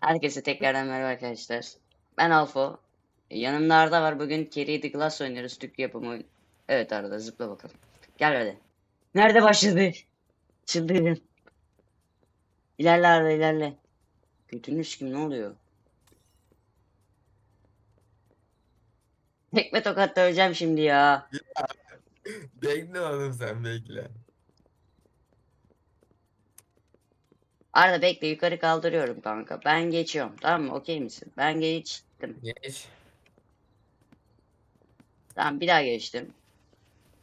Herkese tekrardan merhaba arkadaşlar. Ben Alfo. Yanımda Arda var. Bugün Carry the Glass oynuyoruz. Türk yapımı oyun. Evet Arda zıpla bakalım. Gel hadi. Nerede başladı? Çıldırdım. İlerle Arda ilerle. Götünü kim ne oluyor? Tekme tokat döveceğim şimdi ya. Bekle oğlum sen bekle. Arda bekle yukarı kaldırıyorum kanka. Ben geçiyorum. Tamam mı? Okey misin? Ben geçtim. Geç. Tamam bir daha geçtim.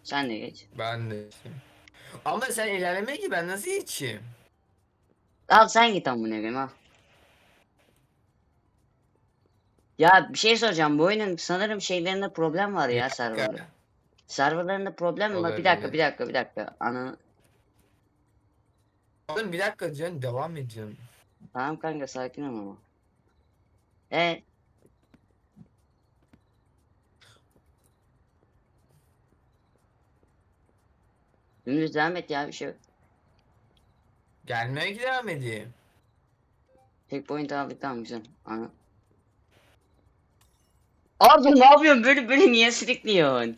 Sen de geç. Ben de geçeyim. Ama sen ilerleme ki ben nasıl geçeyim? Al sen git amına koyayım al. Ya bir şey soracağım. Bu oyunun sanırım şeylerinde problem var ya serverda. Serverlarında problem mi var? Bir dakika, bir dakika, bir dakika. Ana Oğlum bir dakika diyorsun devam ediyorum. tamam kanka sakin ol ama. E Dümdüz devam et ya bir şey yok. Gelmeye devam edeyim. Checkpoint aldık tamam güzel. Ana. Arda ne yapıyorsun? Böyle böyle niye sirikliyorsun?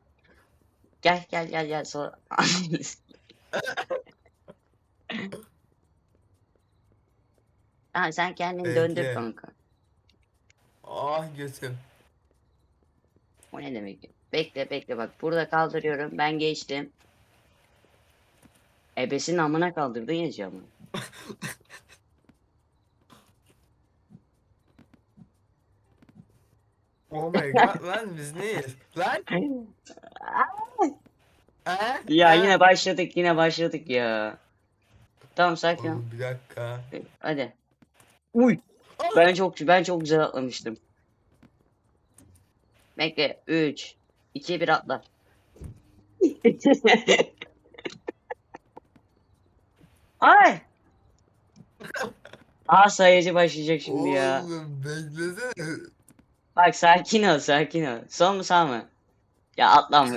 gel gel gel gel sonra. ha sen kendini döndür Bekle. kanka. Ah götüm. O ne demek? Bekle bekle bak burada kaldırıyorum. Ben geçtim. Ebesinin amına kaldırdın ya camı. Oh my god lan biz neyiz? Lan? Ha? ya Ha? yine başladık yine başladık ya. Tamam sakin ol. Oğlum bir dakika. Hadi. Uy. Ben çok ben çok güzel atlamıştım. Bekle. 3 2 1 atla. Ay. Aa sayıcı başlayacak şimdi ya. Oğlum beklesene. Bak sakin ol sakin ol. Son mu sağ mı? Ya atlam.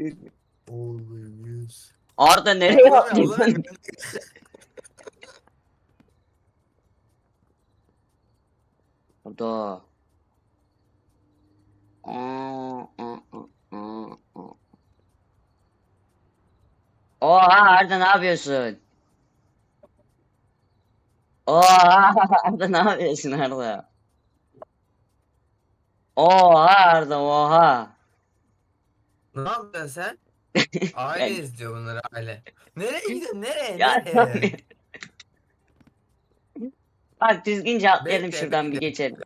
Yüz. Arda nereye ulan. Arda. Oha Arda ne yapıyorsun? Oha Arda ne yapıyorsun Arda? Oha Arda oha. Ne yapıyorsun sen? Aile izliyor bunları aile. Nereye gidiyorsun? Nereye? Ya Nereye? Bak düzgünce atlayalım Bekle, şuradan bir bekle. geçelim.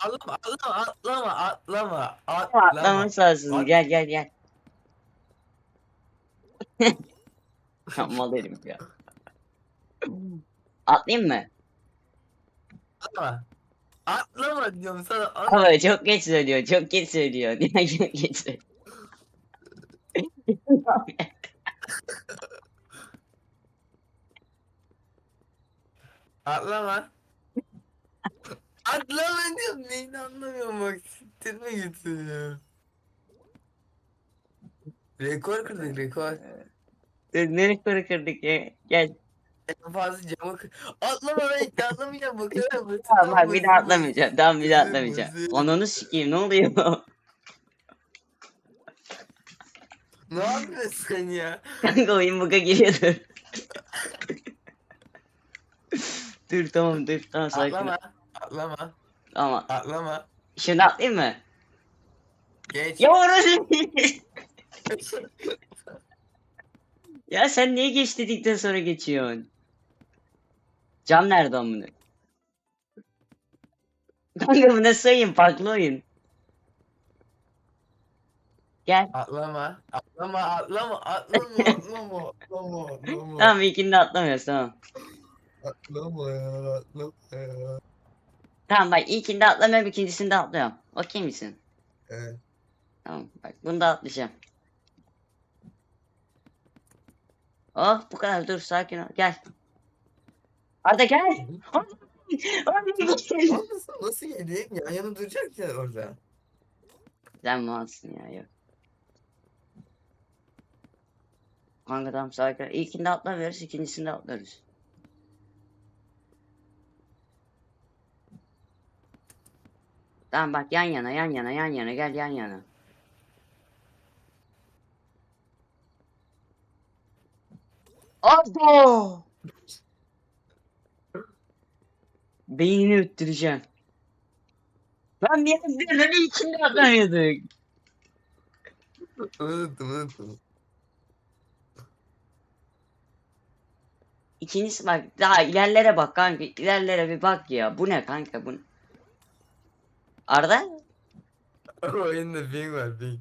Atlama, atlama, atlama, atlama, atlama. Atlamış lazım. At- Gel gel gel. Mal herif ya. Atlayayım mı? Atlama. Atlama diyorum sana. Ama çok geç söylüyor. Çok geç söylüyor. Ya çok geç söylüyor. Atlama. Atlama diyorum. Neyini anlamıyorum bak. Siktirme gitsin ya. Rekor kırdık rekor. Nereye para kırdık ya? Gel. En fazla camı kır. Atlama bekle atlamayacağım bakıyorum. Tamam bak bir daha atlamayacağım. Tamam bir daha atlamayacağım. Ananı sikeyim ne oluyor? Ne yapıyorsun sen ya? Kanka oyun buga giriyordur. dur tamam dur tamam sakin ol. Atlama. Atlama. Tamam. Atlama. Şimdi atlayayım mı? Geç. Ya orası Ya sen niye geç dedikten sonra geçiyorsun? Cam nerede amına? Kanka bu ne sayın farklı oyun. Gel. Atlama. Atlama, atlama, atlama, atlama, atlama, atlama. Tamam ilkinde atlamıyoruz tamam. Atlama ya, atlama ya. Tamam bak ilkinde atlamıyorum ikincisinde atlıyorum. Okey misin? Evet. Tamam bak bunu da atlayacağım. Oh bu kadar dur sakin ol gel. Arda gel. Gel. Nasıl, nasıl yedi? Yan yana duracak ya orada. Sen malsın ya yok. Kanka tamam sakin. İlkinde atlamıyoruz, ikincisinde atlıyoruz. Tamam bak yan yana, yan yana, yan yana, gel yan yana. Abo! Beynini öttüreceğim. Ben bir yerden içinde atlamıyorduk. Unuttum unuttum. İkincisi bak daha ilerlere bak kanka. İlerlere bir bak ya. Bu ne kanka bu ne? Arda? Oyunda ping var ping.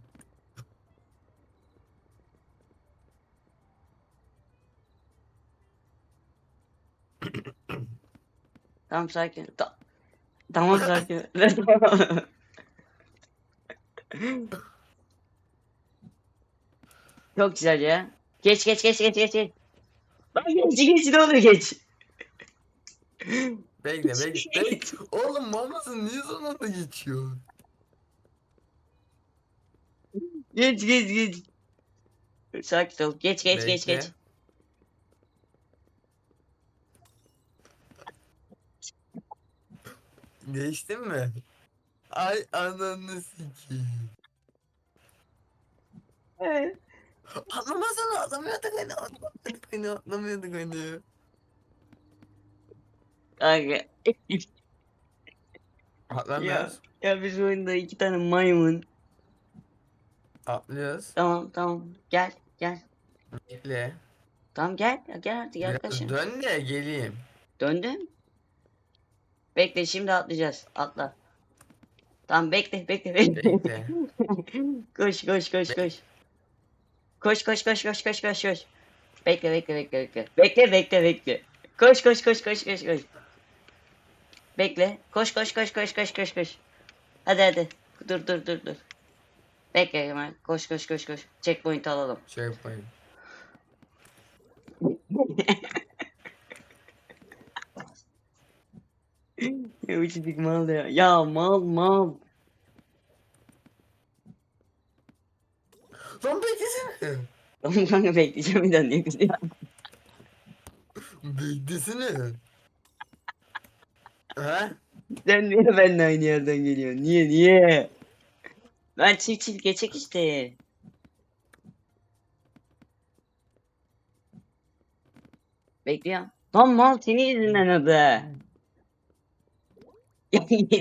tamam sakin. Ta- tamam sakin. Çok güzel ya. Geç geç geç geç geç geç Lan geç geç ne olur geç Bekle bekle. bekle. Oğlum mal mısın? Niye son anda geçiyor? geç geç geç Sakin ol geç geç geç Bekle. geç Geçtin mi? Ay ananı sikeyim. Atlamasana atlamıyorduk hani atlamıyorduk hani atlamıyorduk hani. Kanka Atlamıyoruz. ya biz oyunda iki tane maymun Atlıyoruz. Tamam tamam gel gel Bekle. Tamam gel gel artık Biraz yaklaşın. dön de geleyim. Döndüm. Bekle şimdi atlayacağız. Atla. Tamam bekle bekle bekle. Bekle. koş koş koş koş. Koş koş koş koş koş koş koş. Bekle bekle bekle bekle. Bekle bekle bekle. Koş koş koş koş koş koş. Bekle. Koş koş koş koş koş koş koş. Hadi hadi. Dur dur dur dur. Bekle hemen. Koş koş koş koş. Checkpoint alalım. Şey yapayım. Ya bu çocuk mal ya. Ya mal mal. Lan beklesene. Tamam kanka bekleyeceğim bir daha niye kızıyor? Beklesene. Ha? Sen niye benimle aynı yerden geliyorsun? Niye niye? Ben çift çift geçek işte. Bekliyorum. Lan mal senin yüzünden adı.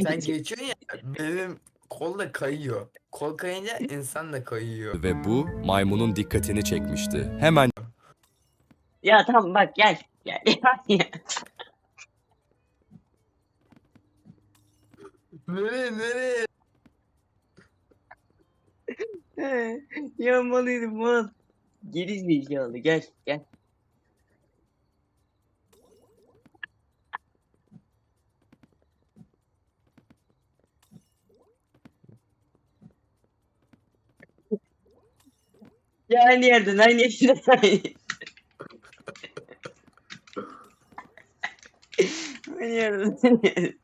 Sen geçiyorsun ya benim kol da kayıyor. Kol kayınca insan da kayıyor. ve bu maymunun dikkatini çekmişti. Hemen ya tamam bak gel. Gel. Nereye nereye? ya malıydım mal. Geri zekalı gel gel. Ya aynı yerden aynı yerden aynı. yerden aynı yerden.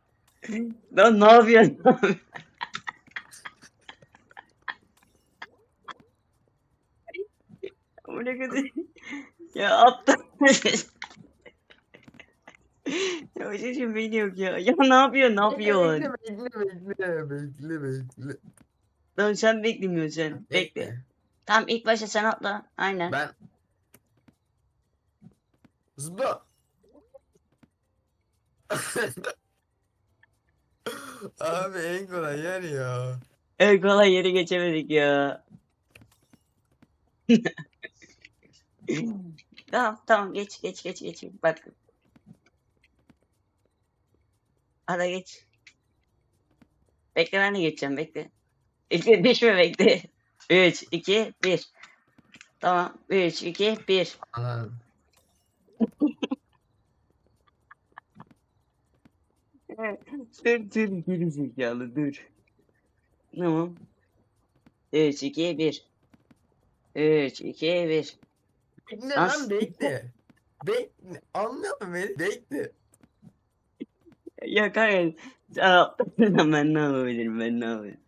Lan ne yapıyorsun? Bu ne kadar... Ya aptal. ya o çocuğun beyni yok ya. Ya ne yapıyorsun? Ne yapıyorsun? Bekle bekle bekle bekle bekle. Lan sen beklemiyorsun sen. Bekle. Tamam ilk başta sen atla. Aynen. Ben Zıpla. Abi en kolay yer ya. Evet kolay yeri geçemedik ya. tamam tamam geç geç geç geç. Bak. Hadi geç. Bekle ben de geçeceğim bekle. Bekle düşme bekle. 3 2 1. Tamam 3 2 1. Anladım. Dur dur geri zekalı dur. Tamam. 3 2 1. 3 2 1. Bekle Lan- lan bekle. Bekle. Anlıyor musun beni? Bekle. Ya kanka aptalsın ben ne yapabilirim ben ne yapabilirim.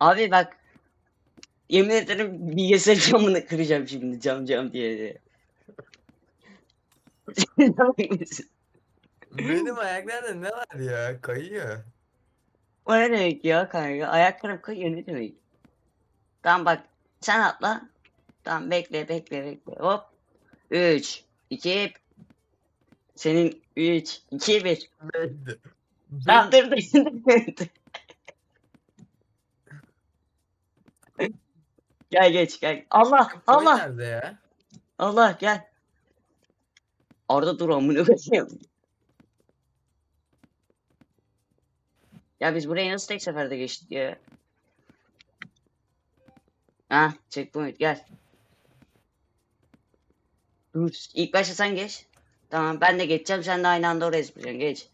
Abi bak. Yemin ederim bilgisayar camını kıracağım şimdi cam cam diye. diye. Benim ayaklarda ne var ya? Kayıyor. o ne demek ya kanka? Ayaklarım kayıyor ne demek? Tamam bak sen atla. Tamam bekle bekle bekle. Hop. 3 2 senin 3 2 1 Bekle. Tamam dur. Gel geç gel. Allah Allah nerede ya? Allah gel. Orada dur amına koyayım. Ya biz burayı nasıl tek seferde geçtik ya? Ha, checkpoint gel. Dur, ilk başta sen geç. Tamam, ben de geçeceğim. Sen de aynı anda oraya zıplayacaksın. Geç.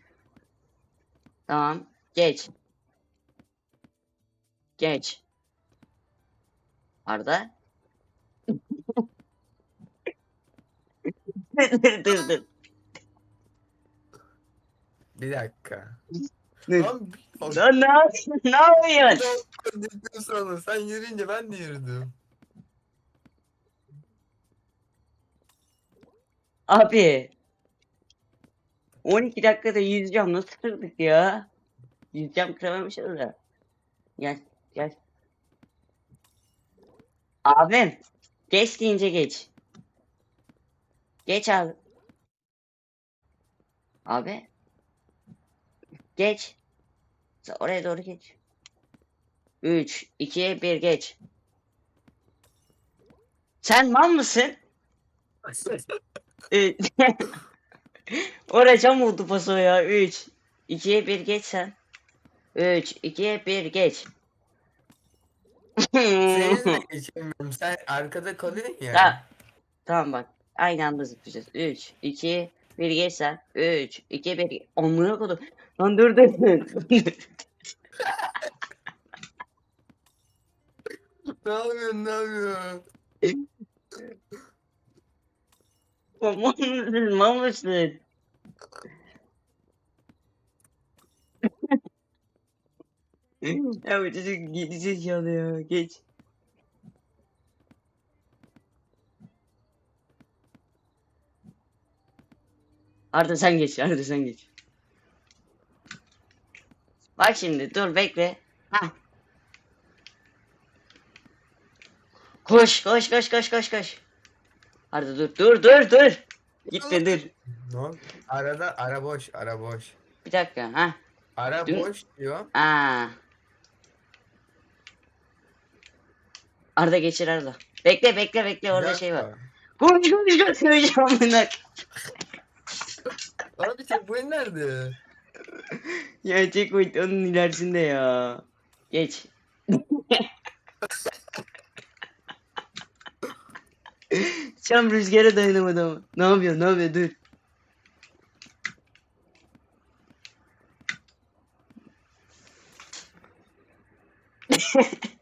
Tamam, geç. Geç. Arda. dur dur dur. Bir dakika. Dur. Lan bir Lan ne yapıyorsun? Ne yapıyorsun? Dedikten sonra sen yürüyünce ben de yürüdüm. Abi. 12 dakikada 100 cam nasıl kırdık ya? 100 cam kıramamışız da. Gel gel. Abim. Geç deyince geç. Geç abi. Abi. Geç. Sen oraya doğru geç. 3, 2, 1 geç. Sen mal mısın? Oraya cam oldu paso ya. 3, 2'ye 1 geç sen. 3, 2'ye 1 geç. Seninle geçemiyorum. Sen arkada kalıyorsun ya. Ha, tamam bak. Aynı anda zıplayacağız. 3, 2, 1 geç sen. 3, 2, 1. Amına kodum. Lan dur dur. Ne yapıyorsun ne yapıyorsun? Mal mısın? Ya bu çocuk zekalı ya. Geç. Arda sen geç. Arda sen geç. Bak şimdi dur bekle. Hah. Koş koş koş koş koş koş. Arda dur dur dur dur. Gitme dur. Ne oldu? Arada ara boş ara boş. Bir dakika ha. Ara Dün- boş diyor. Aa. Arda geçir Arda. Bekle bekle bekle orada şey var. Koş koş koş koş amına. Abi checkpoint nerede? Ya checkpoint onun ilerisinde ya. Geç. Çam rüzgara dayanamadı ama. Ne yapıyor ne yapıyor dur.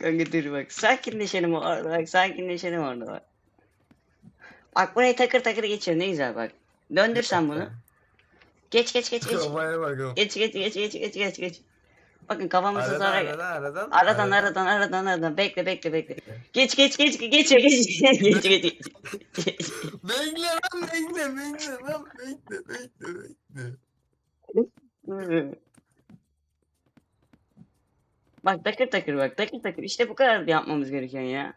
Kanka dur bak sakinleşelim orada bak sakinleşelim orada bak. Bak burayı takır takır geçiyor ne güzel bak. Döndür sen bunu. Geç geç geç geç. Geç geç geç geç geç geç geç. Bakın kafamızı aradan, zarar. Aradan aradan, aradan aradan aradan aradan bekle bekle bekle. Geç geç geç geç geç geç geç geç. geç. bekle lan bekle bekle lan bekle bekle bekle. bak takır takır bak takır takır işte bu kadar yapmamız gereken ya.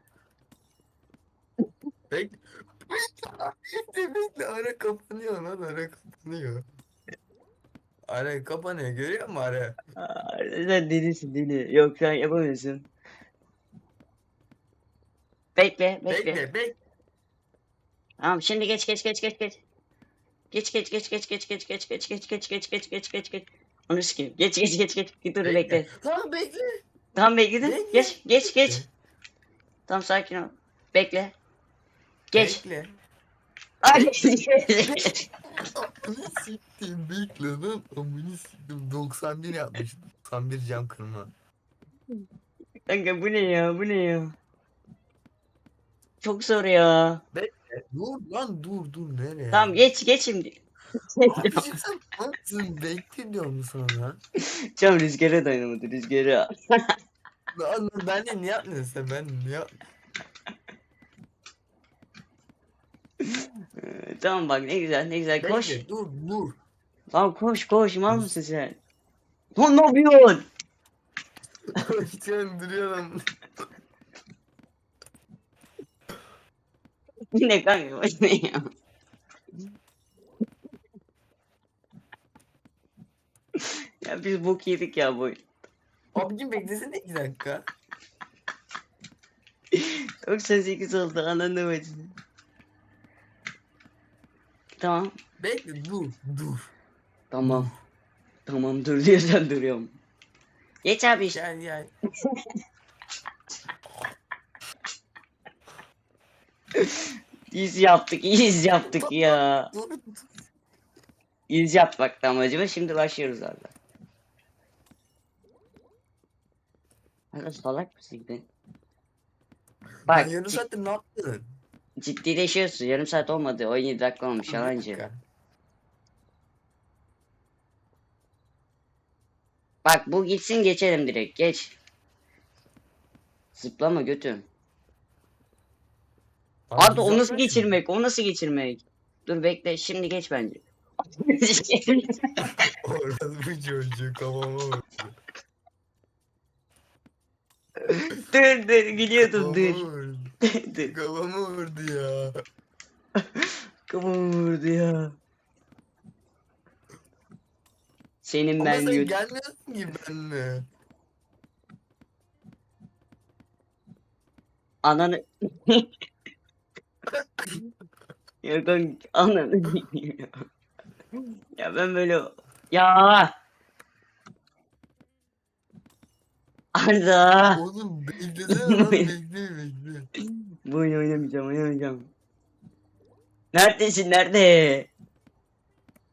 Bekle. Bekle bekle ara kapanıyor lan ara kapanıyor. Ara kapanıyor görüyor musun ara? Aa, Sen delisin deli. Yok sen yapamıyorsun. Bekle bekle. Bekle bekle. Tamam şimdi geç geç geç geç geç. Geç geç geç geç geç geç geç geç geç geç geç geç geç geç geç. Onu sikeyim. Geç geç geç geç. Dur bekle. Tamam bekle. Tamam bekledin. Bekle. Geç geç geç. Tamam sakin ol. Bekle. Geç. Bekle. Ay. Siktim bekle lan. Amını siktim. 91 yapmış. 91 cam kırma. Kanka bu ne ya bu ne ya? Çok zor ya. Dur lan dur dur nereye? Tamam geç geç şimdi. Abicim sen nasılsın? Bekle diyorum sana. Cam rüzgara dayanamadı rüzgara. Lan ben de niye yapmıyorsun sen? Ben niye yap- Ee, tamam bak ne güzel ne güzel koş. Bekle, dur dur. Tamam koş koş mal mısın sen? Lan ne yapıyorsun? Sen duruyorum. Yine kanka boş ver ya. ya biz bok yedik ya bu. Abicim beklesene iki dakika. 98 oldu ananı bacını. Tamam. Bekle dur dur. Tamam. Tamam dur diyorsan duruyorum. Geç abi işte. Gel gel. İyiyiz yaptık, iyiyiz yaptık ya. İyiyiz yapmak da amacımız. Şimdi başlıyoruz abi. Aga salak mısın ben? Bak. Bak yarım saattir ne yaptın? Ciddileşiyorsun. Yarım saat olmadı. 17 dakika olmuş Bir yalancı. Bak bu gitsin geçelim direkt. Geç. Zıplama götüm. Abi o nasıl geçirmek? O nasıl geçirmek? Dur bekle şimdi geç bence. Orası bu çocuğu kafama dur dur gidiyordum dur. Kafama vurdu ya. Kafam vurdu ya. Senin Ama ben sen göt... gelmiyorsun ki benimle. Ananı... ya ben ananı... ya ben böyle... Ya! Arda! Oğlum beklesene lan bekle bekle. Bu oyunu oynamayacağım, oynamayacağım. Neredesin, nerede?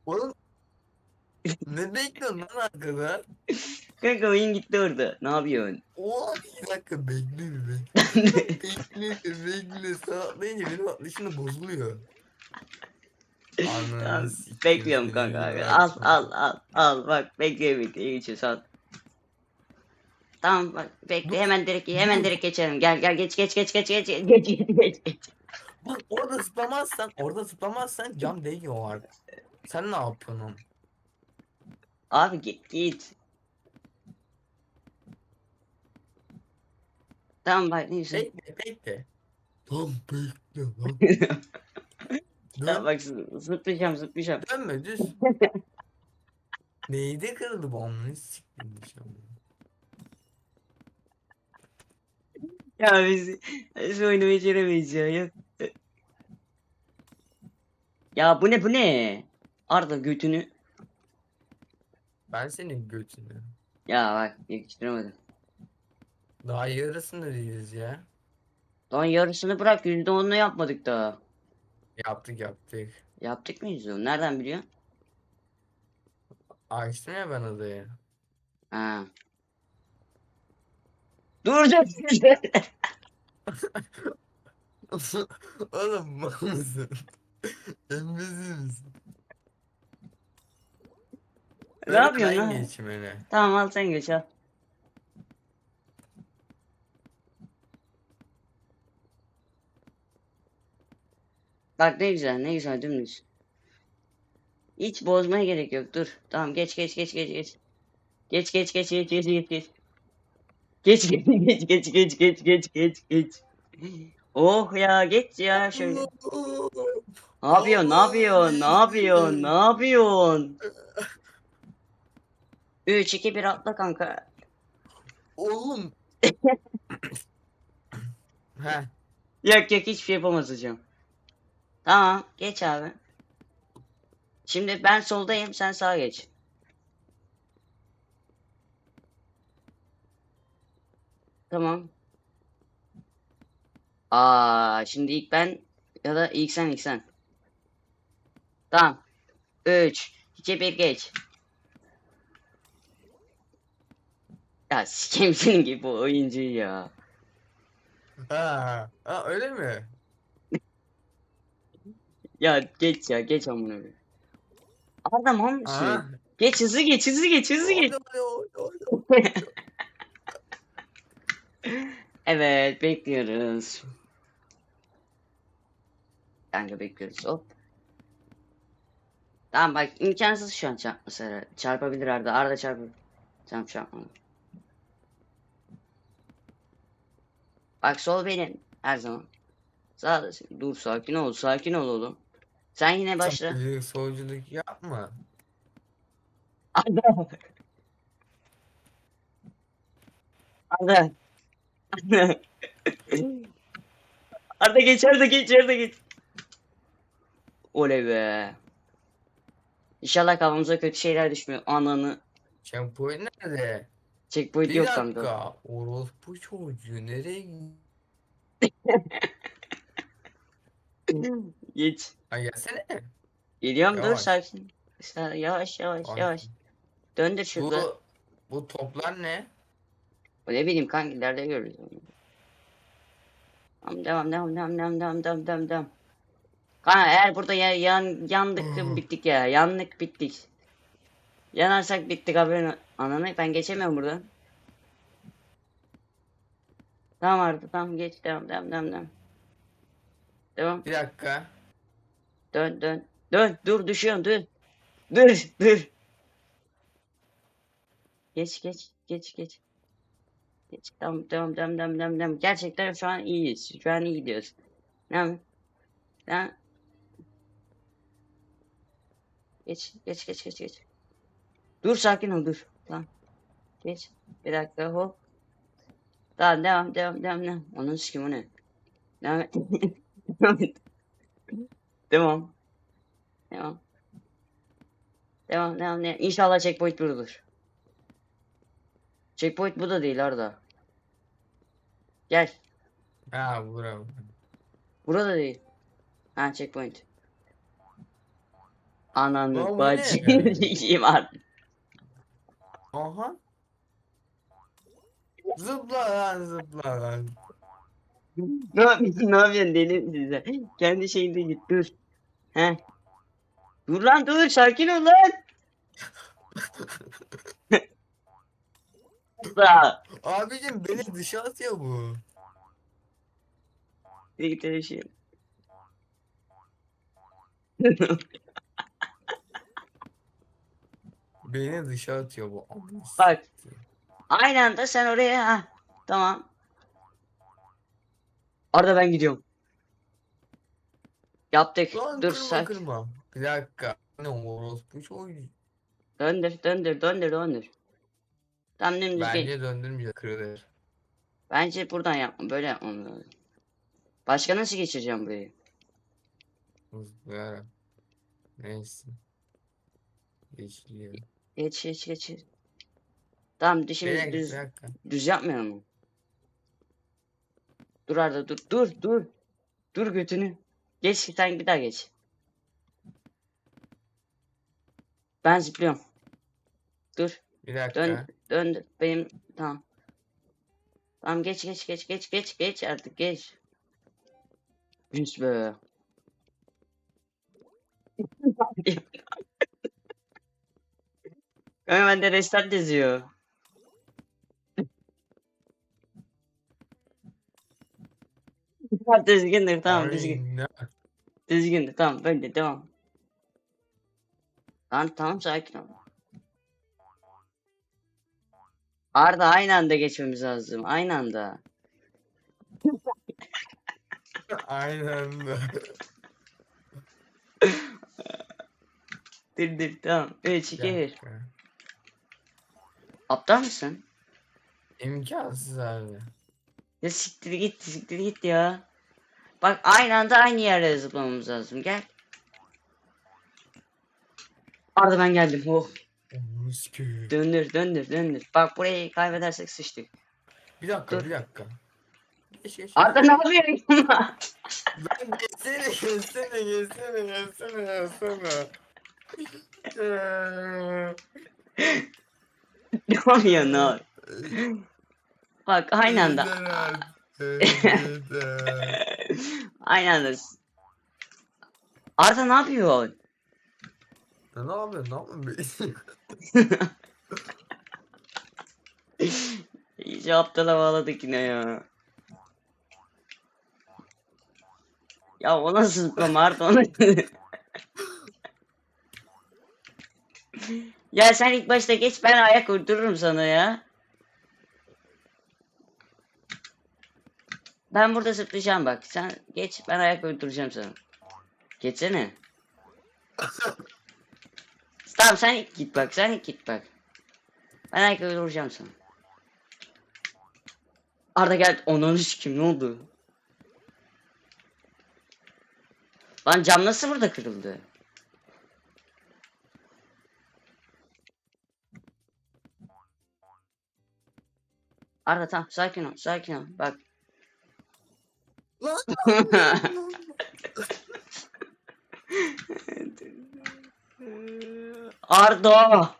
Oğlum ne bekliyorsun lan arkada? Kanka oyun gitti orada. Ne yapıyorsun? Oo bir dakika bekle bir bekle. bekle bir bekle. Sen atlayınca benim atlayışım da bozuluyor. Sikeyim bekliyorum kanka. Al al al al bak bekle bekle geçiyor al. Tamam bak bekle Dur, hemen direkt hemen direkt geçelim. Gel gel geç geç geç geç geç geç geç geç geç. Bak orada zıplamazsan, orada zıplamazsan cam değiyor artık. Sen ne yapıyorsun? Abi git git. Tamam bak ne güzel. Bekle bekle. Lan bekle lan. Tamam Dön, bak zı- zıplayacağım zıplayacağım. dönme düz. Neydi kırıldı bu amına siktim inşallah. Ya biz, biz oyunu beceremeyiz ya. Yok. Ya bu ne bu ne? Arda götünü. Ben senin götünü. Ya bak yakıştıramadım. Daha yarısında değiliz ya. Lan yarısını bırak yüzde onunu yapmadık daha. Yaptık yaptık. Yaptık mı yüzde onu? Nereden biliyorsun? Açtım ya ben adayı. Ha. Dur dur dur. Oğlum mal mısın? Embezi misin? Ne yapıyorsun lan? Geçmeni. Tamam al sen geç al. Bak ne güzel ne güzel dümdüz. Hiç bozmaya gerek yok dur. Tamam geç geç geç geç geç. Geç geç geç geç geç geç geç. Geç geç geç geç geç geç geç geç. Oh ya geç ya şöyle. Ne yapıyorsun? Ne yapıyorsun? Ne yapıyorsun? Ne yapıyorsun? 3 2 1 atla kanka. Oğlum. Heh. Yok yok hiçbir şey yapamaz hocam. Tamam geç abi. Şimdi ben soldayım sen sağa geç. Tamam. Aa şimdi ilk ben ya da ilk sen ilk sen. Tamam. 3 2 1 geç. Ya sikeyim senin gibi oyuncuyu ya. Ha. ha öyle mi? Ya geç ya geç amına mal mısın? Aha. Geç hızlı geç hızlı geç hızlı geç. Evet bekliyoruz. Kanka bekliyoruz hop. Tamam bak imkansız şu an çarpması herhalde. Çarpabilir Arda. Arda çarpabilir. Tamam çarpmadı. Bak sol benim her zaman. Sağda sen- dur sakin ol sakin ol oğlum. Sen yine başla. Solculuk, solculuk yapma. Arda. Arda. Arda. Geç Arda geç Arda geç. Oley be. İnşallah kafamıza kötü şeyler düşmüyor. Ananı. Checkpoint nerede? Checkpoint Bir yok dakika. kanka. Orospu çocuğu nereye? Geç. Ay gelsene. Geliyorum dur Yavaş. sakin. Sa- Yavaş yavaş Ay, yavaş. Döndür şurada. Bu, bu toplar ne? Ne bileyim kanka ileride görürüz onu. Tamam devam devam devam devam devam devam devam devam. Kanka eğer burada ya, yan, yandık Hmm. bittik ya. Yandık bittik. Yanarsak bittik haberin. Ananı ben geçemiyorum buradan. Tamam Arda tamam geç devam devam devam devam. Devam. Bir dakika. Dön dön. Dön dur düşüyorsun dur. Dur dur. Geç geç geç geç. Geç tamam devam devam devam devam devam. Gerçekten şu an iyiyiz. Şu an iyi gidiyoruz. Devam. Devam. Geç geç geç geç geç. Dur sakin ol dur. Tamam. Geç. Bir dakika hop. Tamam devam devam devam devam. Onun sikim o ne? Devam. Devam et. Devam. Devam. Devam devam devam. İnşallah checkpoint budur. Checkpoint bu da değil Arda. Gel. Ha bravo. Burada değil. Ha checkpoint. Lan Ananı bu ne? bacını artık. Aha. Zıpla lan zıpla lan. ne yapıyorsun ne yapıyorsun deli misin sen? Kendi şeyinde git dur. He. Dur lan dur sakin ol lan. Abicim beni dışa atıyor bu. Bir şey. Beni dışa atıyor bu. Bak. Aynı anda sen oraya ha. Tamam. Arada ben gidiyorum. Yaptık. Lan Dur kırma sakin. kırma. Bir dakika. Ne orospu çocuğu. Döndür döndür döndür döndür. Tam dümdüz Bence... Bence döndürmeyecek kırılır. Bence buradan yapma. Böyle yapmam lazım. Başka nasıl geçireceğim burayı? Zıplayarak. Neyse. Geçiliyor. Geç geç geç. Tamam Bir şimdi dakika, düz bir dakika. düz yapmayalım mı? Dur Arda dur dur dur. Dur götünü. Geç sen bir daha geç. Ben zıplıyorum. Dur. Bir dakika. Dön dön benim tamam. Tamam geç geç geç geç geç geç artık geç. Yüz be. Kanka bende restart yazıyor. Düzgündür tamam düzgün. Düzgündür tamam böyle devam. Tamam tamam sakin ol. Arda aynı anda geçmemiz lazım. Aynı anda. Aynen. Dur dur tamam. 3 2 Bir 1. dakika. Aptal mısın? İmkansız abi. Ya siktir git siktir git ya. Bak aynı anda aynı yere zıplamamız lazım. Gel. Arda ben geldim. Oh. Döndür döndür döndür. Bak burayı kaybedersek sıçtık. Bir dakika Dur. bir dakika. Geç geç. Arda ne yapıyorsun? Lan geçsene geçsene geçsene geçsene geçsene. Eee, ne yapıyorsun yapıyorsun? Bak aynı anda. yeter artık, yeter. aynı anda. Arda ne yapıyorsun? Ya ne yapıyorsun? Ne yapıyorsun? İyice aptala bağladık yine ya. Ya o nasıl zıplama onu. ya sen ilk başta geç ben ayak uydururum sana ya. Ben burada zıplayacağım bak. Sen geç ben ayak uyduracağım sana. Geçsene. Tamam sen ilk git bak sen ilk git bak. Ben ayak uyduracağım sana. Arda gel onun kim ne oldu? Lan cam nasıl burada kırıldı? Arda tamam sakin ol sakin ol bak. Lan! Arda!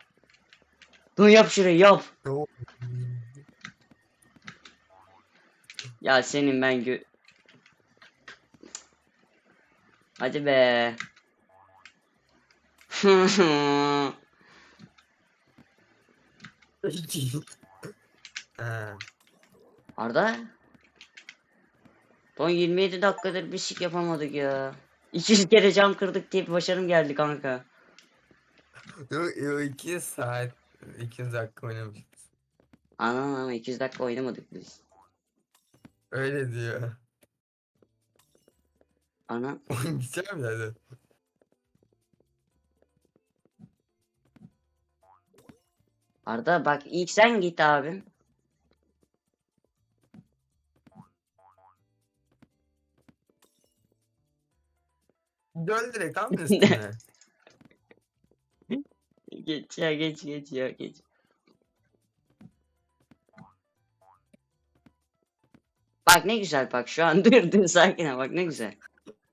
Dur yap şurayı yap. Ya senin ben gö... Hadi be. Arda? Son 27 dakikadır bir sik yapamadık ya. 200 kere cam kırdık diye başarım geldi kanka. Yok yok 2 saat 2 dakika oynamışız. Anan ama 200 dakika oynamadık biz. Öyle diyor. Ana. Oynayacağım yani. Arda bak ilk sen git abim. Dön direkt tam üstüne. Geç ya geç geç ya geç. Bak ne güzel bak şu an dur dur sakin ol bak ne güzel.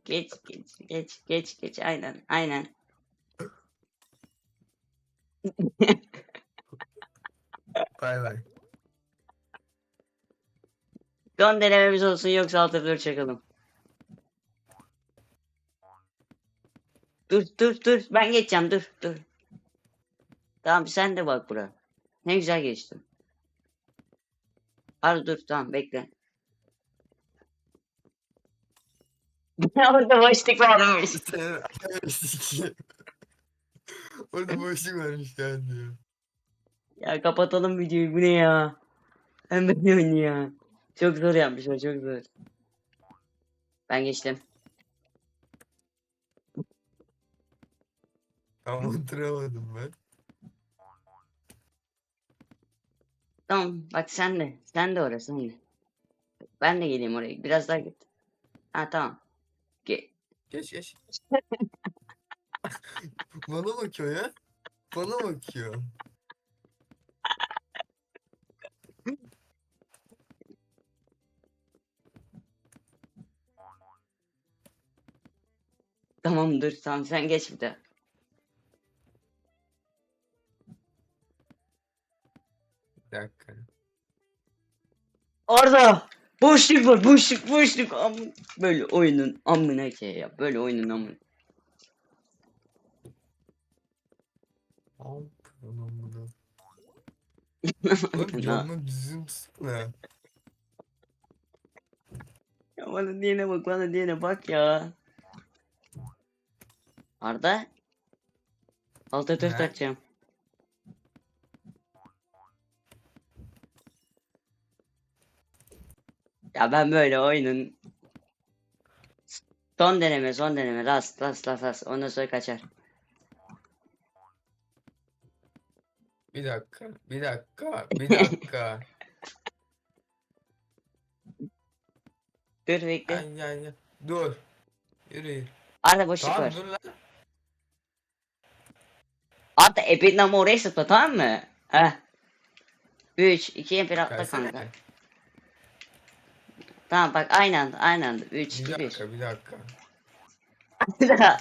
Geç geç geç geç geç aynen aynen. Bay bay. Son denememiz olsun yoksa alt F4 çakalım. Dur dur dur ben geçeceğim dur dur. Tamam sen de bak bura. Ne güzel geçtin. Hadi dur tamam bekle. Orada boşluk varmış. Orada boşluk geldi diyor. Ya kapatalım videoyu bu ne ya? Hem böyle oynuyor. Çok zor yapmışlar çok zor. Ben geçtim. Ama oturamadım ben. Tamam bak sen de. Sen de orası sen de. Ben de geleyim oraya. Biraz daha git. Ha tamam. Ge Geç geç. Bana bakıyor ya. Bana bakıyor. tamam dur tamam sen geç bir daha. Dakika. Orada! Boşluk var boşluk boşluk. Am böyle oyunun amına şey ya. Böyle oyunun amına. Bunu bunu. Oğlum camı düzgün tutsana. Ya bana diyene bak bana diyene bak ya. Arda. Alta dört Ne? atacağım. Ya ben böyle oyunun son deneme son deneme rast rast rast rast ondan sonra kaçar. Bir dakika. Bir dakika. Bir dakika. Dur bekle. ay ay ay. Dur. Yürü yürü. Arda boşluk Tamam var. dur lan. Arda ebedin ama oraya sıkma tamam mı? Heh. 3 2 1 atla Gelsene. kanka. Tamam bak aynı anda aynı anda 3 Bir 2 1. dakika bir dakika.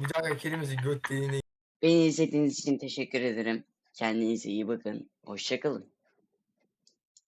Bir dakika kelimesi göt deliğine Beni izlediğiniz için teşekkür ederim. Kendinize iyi bakın. Hoşçakalın.